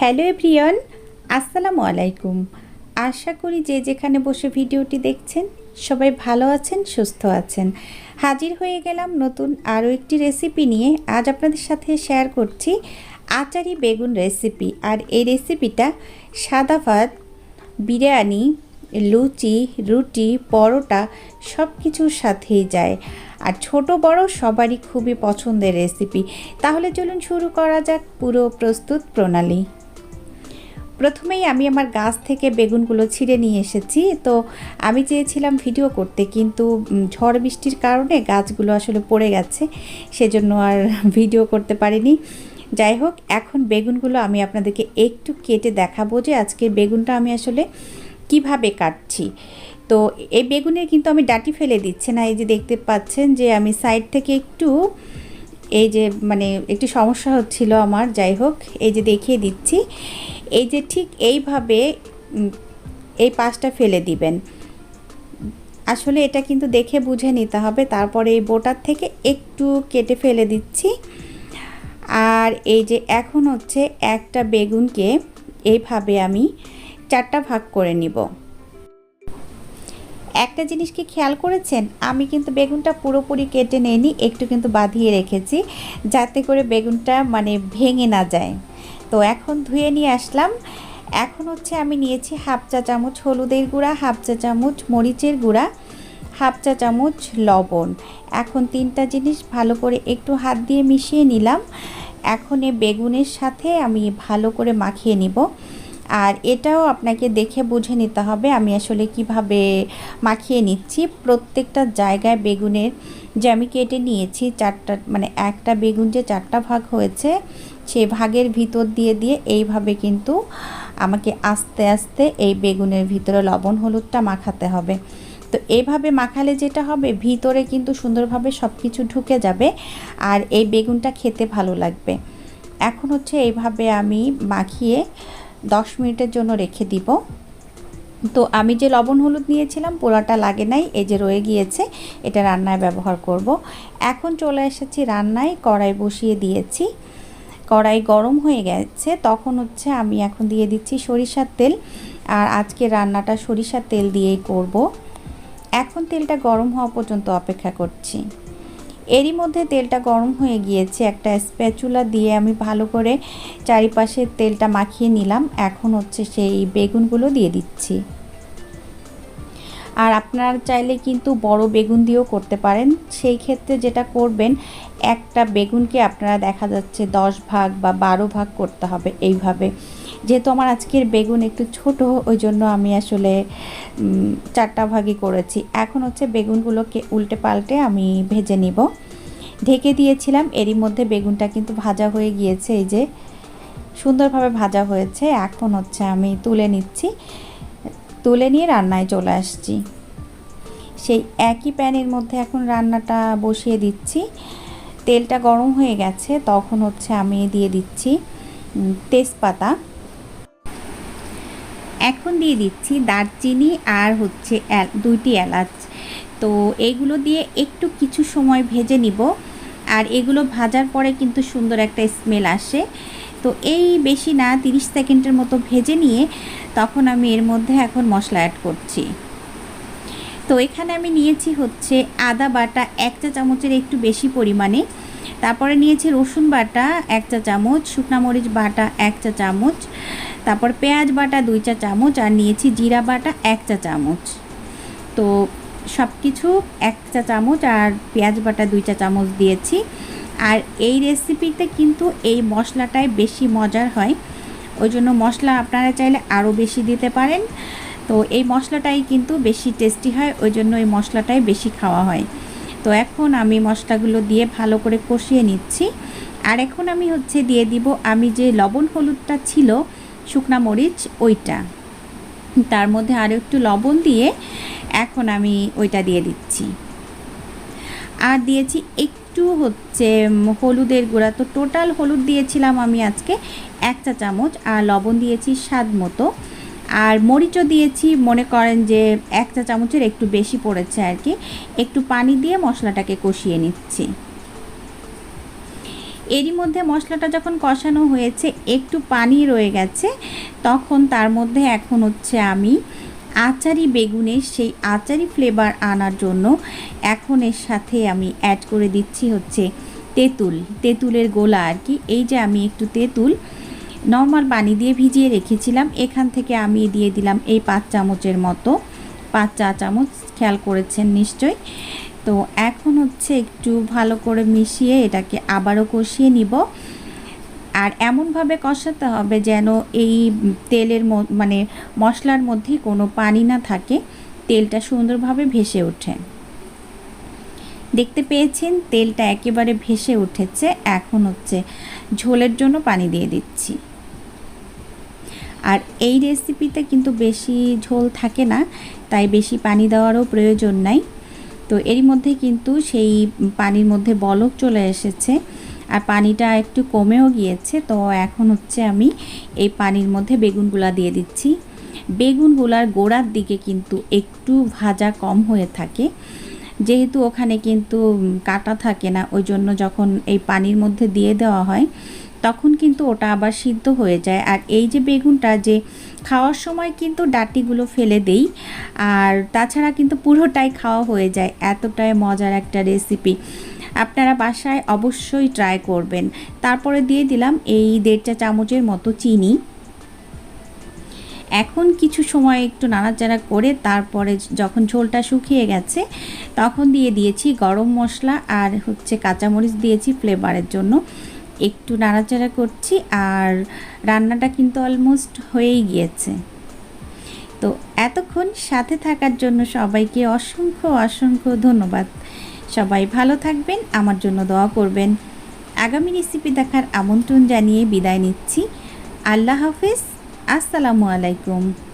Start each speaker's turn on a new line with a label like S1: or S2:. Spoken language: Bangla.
S1: হ্যালো এভরিয়ন আসসালামু আলাইকুম। আশা করি যে যেখানে বসে ভিডিওটি দেখছেন, সবাই ভালো আছেন, সুস্থ আছেন। হাজির হয়ে গেলাম নতুন আরও একটি রেসিপি নিয়ে। আজ আপনাদের সাথে শেয়ার করছি আচারি বেগুন রেসিপি। আর এই রেসিপিটা সাদা ভাত, বিরিয়ানি, লুচি, রুটি, পরোটা সব কিছুর সাথেই যায়। আর ছোট, বড় সবারই খুবই পছন্দের রেসিপি। তাহলে চলুন শুরু করা যাক পুরো প্রস্তুত প্রণালী। প্রথমেই আমি আমার গাছ থেকে বেগুনগুলো ছিঁড়ে নিয়ে এসেছি। তো আমি চেয়েছিলাম ভিডিও করতে, কিন্তু ঝড় বৃষ্টির কারণে গাছগুলো আসলে পড়ে গেছে, সেজন্য আর ভিডিও করতে পারিনি। যাই হোক, এখন বেগুনগুলো আমি আপনাদেরকে একটু কেটে দেখাবো যে আজকে বেগুনটা আমি আসলে কীভাবে কাটছি। তো এই বেগুনের কিন্তু আমি ডাটি ফেলে দিচ্ছি না, এই যে দেখতে পাচ্ছেন যে আমি সাইড থেকে একটু এই যে মানে একটু সমস্যা হচ্ছিল আমার, যাই হোক, এই যে দেখিয়ে দিচ্ছি। এই যে ঠিক এইভাবে এই পাশটা ফেলে দিবেন। আসলে এটা কিন্তু দেখে বুঝে নিতে হবে। তারপরে এই বোটার থেকে একটু কেটে ফেলে দিচ্ছি। আর এই যে এখন হচ্ছে একটা বেগুনকে এইভাবে আমি চারটা ভাগ করে নিব। একটা জিনিস কি খেয়াল করেছেন? আমি কিন্তু বেগুনটা পুরোপুরি কেটে নেইনি, একটু কিন্তু বাঁধিয়ে রেখেছি যাতে করে বেগুনটা মানে ভেঙে না যায়। তো এখন ধুয়ে নিয়ে আসলাম। এখন হচ্ছে আমি নিয়েছি হাফ চা চামচ হলুদের গুঁড়া, হাফ চা চামচ মরিচের গুঁড়া, হাফ চা চামচ লবণ। এখন তিনটা জিনিস ভালো করে একটু হাত দিয়ে মিশিয়ে নিলাম। এখন এ বেগুনের সাথে আমি ভালো করে মাখিয়ে নিব। আর এটাও আপনাকে দেখে বুঝে নিতে হবে আমি আসলে কীভাবে মাখিয়ে নিচ্ছি। প্রত্যেকটা জায়গায় বেগুনের যে আমি কেটে নিয়েছি চারটা মানে একটা বেগুন যে চারটা ভাগ হয়েছে, সেই ভাগের ভিতর দিয়ে দিয়ে এইভাবে কিন্তু আমাকে আস্তে আস্তে এই বেগুনের ভিতরে লবণ হলুদটা মাখাতে হবে। তো এইভাবে মাখালে যেটা হবে, ভিতরে কিন্তু সুন্দরভাবে সব কিছু ঢুকে যাবে আর এই বেগুনটা খেতে ভালো লাগবে। এখন হচ্ছে এইভাবে আমি মাখিয়ে দশ মিনিটের জন্য রেখে দিব। তো আমি যে লবণ হলুদ নিয়েছিলাম পোড়াটা লাগে নাই, এই যে রয়ে গিয়েছে, এটা রান্নায় ব্যবহার করব। এখন চলে এসেছি রান্নায়, কড়াই বসিয়ে দিয়েছি। কড়াই গরম হয়ে গেছে, তখন হচ্ছে আমি এখন দিয়ে দিচ্ছি সরিষার তেল, আর আজকে রান্নাটা সরিষার তেল দিয়েই করব। এখন তেলটা গরম হওয়া পর্যন্ত অপেক্ষা করছি। এরই মধ্যে তেলটা গরম হয়ে গিয়েছে। একটা স্প্যাচুলা দিয়ে আমি ভালো করে চারিপাশে তেলটা মাখিয়ে নিলাম। এখন হচ্ছে সেই বেগুনগুলো দিয়ে দিচ্ছি। আর আপনারা চাইলে কিন্তু বড় বেগুন দিয়েও করতে পারেন। সেই ক্ষেত্রে যেটা করবেন, একটা বেগুনকে আপনারা দেখা যাচ্ছে দশ ভাগ বা বারো ভাগ করতে হবে এইভাবে। যেহেতু আমার আজকের বেগুন একটু ছোট ওই জন্য আমি আসলে চারটা ভাগই করেছি। এখন হচ্ছে বেগুনগুলোকে উল্টে পাল্টে আমি ভেজে নিব। ঢেকে দিয়েছিলাম, এরই মধ্যে বেগুনটা কিন্তু ভাজা হয়ে গিয়েছে, এই যে সুন্দরভাবে ভাজা হয়েছে। এখন হচ্ছে আমি তুলে নিচ্ছি। তুলে নিয়ে রান্নায় চলে আসছি। সেই একই প্যানের মধ্যে এখন রান্নাটা বসিয়ে দিচ্ছি। তেলটা গরম হয়ে গেছে, তখন হচ্ছে আমি দিয়ে দিচ্ছি তেজপাতা। এখন দিয়ে দিচ্ছি দারচিনি আর হচ্ছে দুইটি এলাচ। তো এগুলো দিয়ে একটু কিছু সময় ভেজে নিব। আর এগুলো ভাজার পরে কিন্তু সুন্দর একটা স্মেল আসে। তো এই বেশি না, তিরিশ সেকেন্ডের মতো ভেজে নিয়ে তখন আমি এর মধ্যে এখন মশলা অ্যাড করছি। তো এখানে আমি নিয়েছি হচ্ছে আদা বাটা এক চা চামচের একটু বেশি পরিমাণে। তারপরে নিয়েছি রসুন বাটা এক চা চামচ, শুকনা মরিচ বাটা এক চা চামচ, তারপর পেঁয়াজ বাটা দুই চা চামচ আর নিয়েছি জিরা বাটা এক চা চামচ। তো সব কিছু এক চা চামচ আর পেঁয়াজ বাটা দুই চা চামচ দিয়েছি। আর এই রেসিপিতে কিন্তু এই মশলাটাই বেশি মজার হয়। ওই জন্য মশলা আপনারা চাইলে আরও বেশি দিতে পারেন। তো এই মশলাটাই কিন্তু বেশি টেস্টি হয়, ওই জন্য এই মশলাটাই বেশি খাওয়া হয়। তো এখন আমি মশলাগুলো দিয়ে ভালো করে কষিয়ে নিচ্ছি। আর এখন আমি হচ্ছে দিয়ে দিব আমি যে লবণ হলুদটা ছিল, শুকনা মরিচ, ওইটা। তার মধ্যে আরও একটু লবণ দিয়ে এখন আমি ওইটা দিয়ে দিচ্ছি। আর দিয়েছি একটু হচ্ছে হলুদের গুঁড়া। তো টোটাল হলুদ দিয়েছিলাম আমি আজকে এক চা চামচ আর লবণ দিয়েছি স্বাদ মতো। আর মরিচও দিয়েছি। মনে করেন যে এক চা চামচের একটু বেশি পড়েছে আর কি। একটু পানি দিয়ে মশলাটাকে কষিয়ে নিচ্ছি। এরই মধ্যে মশলাটা যখন কষানো হয়েছে, একটু পানি রয়ে গেছে, তখন তার মধ্যে এখন হচ্ছে আমি আচারি বেগুনের সেই আচারি ফ্লেভার আনার জন্য এখন এর সাথে আমি অ্যাড করে দিচ্ছি হচ্ছে তেঁতুল। তেঁতুলের গোলা আর কি। এই যে আমি একটু তেঁতুল নর্মাল পানি দিয়ে ভিজিয়ে রেখেছিলাম। এখান থেকে আমি দিয়ে দিলাম এই পাঁচ চামচের মতো। পাঁচ চা চামচ, খেয়াল করেছেন নিশ্চয় তো এখন হচ্ছে একটু ভালো করে মিশিয়ে এটাকে আবারও কষিয়ে নিব। আর এমনভাবে কষাতে হবে যেন এই তেলের মানে মশলার মধ্যে কোনো পানি না থাকে। তেলটা সুন্দরভাবে ভেসে ওঠে। দেখতে পেয়েছেন, তেলটা একেবারে ভেসে উঠেছে। এখন হচ্ছে ঝোলের জন্য পানি দিয়ে দিচ্ছি। আর এই রেসিপিতে কিন্তু বেশি ঝোল থাকে না, তাই বেশি পানি দেওয়ারও প্রয়োজন নাই। তো এরই মধ্যে কিন্তু সেই পানির মধ্যে বলক চলে এসেছে, আর পানিটা একটু কমেও গিয়েছে। তো এখন হচ্ছে আমি এই পানির মধ্যে বেগুনগুলা দিয়ে দিচ্ছি। বেগুনগুলার গোড়ার দিকে কিন্তু একটু ভাজা কম হয়ে থাকে। যেহেতু ওখানে কিন্তু কাটা থাকে না, ওই জন্য যখন এই পানির মধ্যে দিয়ে দেওয়া হয় তখন কিন্তু ওটা আবার সিদ্ধ হয়ে যায়। আর এই যে বেগুনটা যে খাওয়ার সময় কিন্তু ডাটিগুলো ফেলে দেই, আর তাছাড়া কিন্তু পুরোটাই খাওয়া হয়ে যায়। এতটাই মজার একটা রেসিপি আপনারা বাসায় অবশ্যই ট্রাই করবেন। তারপরে দিয়ে দিলাম এই দেড়টা চামচের মতো চিনি। এখন কিছু সময় একটু নাড়াচাড়া করে তারপরে যখন ঝোলটা শুকিয়ে গেছে, তখন দিয়ে দিয়েছি গরম মশলা আর হচ্ছে কাঁচামরিচ দিয়েছি ফ্লেভারের জন্য। একটু নাড়াচাড়া করছি আর রান্নাটা কিন্তু অলমোস্ট হয়েই গিয়েছে। তো এতক্ষণ সাথে থাকার জন্য সবাইকে অসংখ্য অসংখ্য ধন্যবাদ। সবাই ভালো থাকবেন, আমার জন্য দোয়া করবেন। আগামী রেসিপি দেখার আমন্ত্রণ জানিয়ে বিদায় নিচ্ছি। আল্লাহ হাফিজ, আসসালামু আলাইকুম।